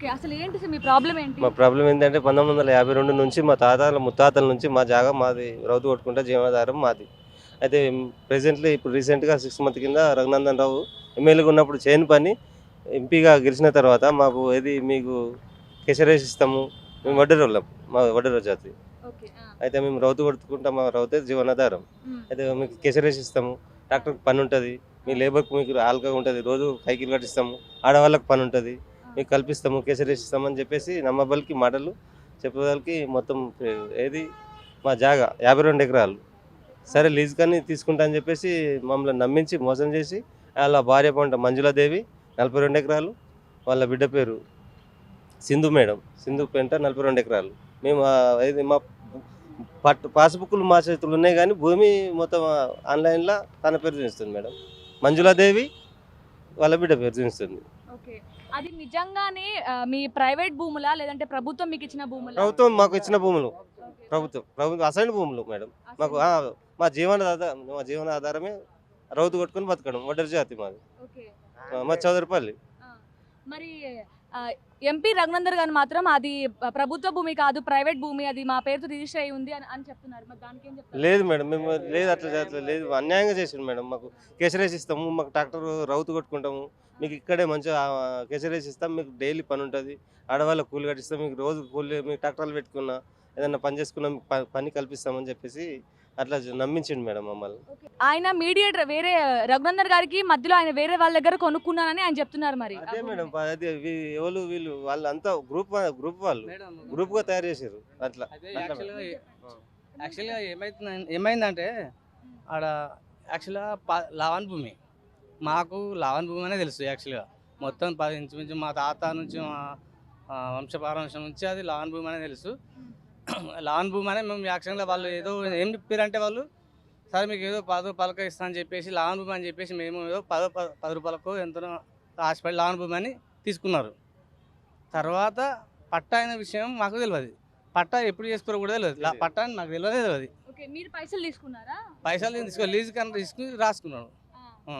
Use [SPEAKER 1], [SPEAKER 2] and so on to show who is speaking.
[SPEAKER 1] అసలు ఏంటి మీ ప్రాబ్లం ఏంటి?
[SPEAKER 2] మా ప్రాబ్లం ఏంటంటే పంతొమ్మిది వందల యాభై రెండు నుంచి మా తాతల ముత్తాతల నుంచి మా జాగా మాది రౌతు కొట్టుకుంటే జీవనాధారం మాది. అయితే ప్రెసెంట్లీ ఇప్పుడు రీసెంట్గా సిక్స్ మంత్ కింద రఘునందన్ రావు ఎమ్మెల్యేగా ఉన్నప్పుడు చేయని పని ఎంపీగా గెలిచిన తర్వాత మాకు ఏది మీకు కెసరేసి ఇస్తాము మేము వడ్డీ వాళ్ళం మా వడ్డీ జాతి. అయితే మేము రౌతు కొట్టుకుంటాం మా రౌతే జీవనాధారం. అయితే మీకు కెసరేసి ఇస్తాము ట్రాక్టర్కి పని ఉంటుంది మీ లేబర్కి మీకు ఆల్గా ఉంటుంది రోజు కైకిలు కట్టిస్తాము ఆడవాళ్ళకి పని ఉంటుంది. మీకు కల్పిస్తాము కేసరేసి ఇస్తామని చెప్పేసి నమ్మబలికి మాటలు చెప్పేదానికి మొత్తం ఏది? మా జాగా యాభై రెండు ఎకరాలు. సరే లీజ్ కానీ తీసుకుంటా అని చెప్పేసి మమ్మల్ని నమ్మించి మోసం చేసి వాళ్ళ భార్య పంట మంజులాదేవి నలభై రెండు ఎకరాలు. వాళ్ళ బిడ్డ పేరు సింధు మేడం. సింధు పెంట నలభై రెండు ఎకరాలు. మేము ఇది మా పట్టు పాస్బుక్లు మా చేతులు ఉన్నాయి కానీ భూమి మొత్తం ఆన్లైన్లో తన పేరు చూపిస్తుంది మేడం. మంజులాదేవి వాళ్ళ బిడ్డ పేరు చూపిస్తుంది.
[SPEAKER 1] ఓకే. అది నిజంగానే మీ ప్రైవేట్ భూములా? లేదంటే ప్రభుత్వం మీకు ఇచ్చిన భూములా?
[SPEAKER 2] ప్రభుత్వం మాకు ఇచ్చిన భూములు. ప్రభుత్వం ప్రభుత్వం అసైన్ భూములు మేడం.
[SPEAKER 1] అసలు-
[SPEAKER 2] మాకు ఆ, మా జీవన ఆధార మా జీవన ఆధారమే రౌతు కొట్టుకొని బతకడం వడ్డరి జాతి మాది.
[SPEAKER 1] ఓకే.
[SPEAKER 2] ఆ, మా చౌదరిపల్లి.
[SPEAKER 1] ఆ, మరి ఎంపీ రఘునందర్ గారు మాత్రం అది ప్రభుత్వ భూమి కాదు ప్రైవేట్ భూమి అది మా పేరుతో రిజిస్టర్ అయి ఉంది అని అని చెప్తున్నారు. మరి దానికి ఏం చెప్తారు?
[SPEAKER 2] లేదు మేడం మేము లేదు అట్లా అట్లా లేదు. అన్యాయంగా చేసిండు మేడం. మాకు కేసరేసి ఇస్తాము మాకు ట్రాక్టర్ రౌతు కొట్టుకుంటాము. మీకు ఇక్కడే మంచిగా ఆ, కేసరేసి ఇస్తాం మీకు డైలీ పని ఉంటుంది. ఆడవాళ్ళకి కూలి కట్టిస్తాం మీకు రోజు కూలి మీకు ట్రాక్టర్లు పెట్టుకున్నా ఏదైనా పని చేసుకున్నా ప- పని కల్పిస్తామని చెప్పేసి అట్లా నమ్మించిండు మేడం మమ్మల్ని.
[SPEAKER 1] ఆయన మీడియేటర్ వేరే రఘునందర్ గారికి మధ్యలో ఆయన వేరే వాళ్ళ దగ్గర కొనుక్కున్నానని ఆయన చెప్తున్నారు మరి.
[SPEAKER 2] అదే. మేడం అదే వీ- ఎవరు వీళ్ళు వాళ్ళంతా గ్రూప్ గ్రూప్ వాళ్ళు. గ్రూప్గా తయారు చేశారు అట్లా.
[SPEAKER 3] యాక్చువల్గా యాక్చువల్గా ఏమైతుంది ఏమైందంటే ఆడ యాక్చువల్గా ప లావన్ భూమి. మాకు లావన్ భూమి అనే తెలుసు యాక్చువల్గా. మొత్తం పది ఇంచుమించు మా తాత నుంచి మా ఆ, వంశపారంశం నుంచి అది లావన్ భూమి అనే తెలుసు. లావన్ భూమి అనే మేము యాక్చువల్గా వాళ్ళు ఏదో ఏం చెప్పారంటే వాళ్ళు సరే మీకు ఏదో పదో పలక ఇస్తా అని చెప్పేసి లావన్ భూమి అని చెప్పేసి మేము ఏదో పదో పది రూపాయలకు ఎంతో ఆశపడి లావన్ భూమి అని తీసుకున్నారు. తర్వాత పట్టా అయిన విషయం మాకు తెలియదు పట్టా ఎప్పుడు చేసుకోరో కూడా తెలియదు పట్టా అని నాకు తెలియదే తెలియదు
[SPEAKER 1] పైసలు తీసుకున్నారా?
[SPEAKER 3] పైసలు తీసుకో లీజ్ కన్నా తీసుకుని. ఆ.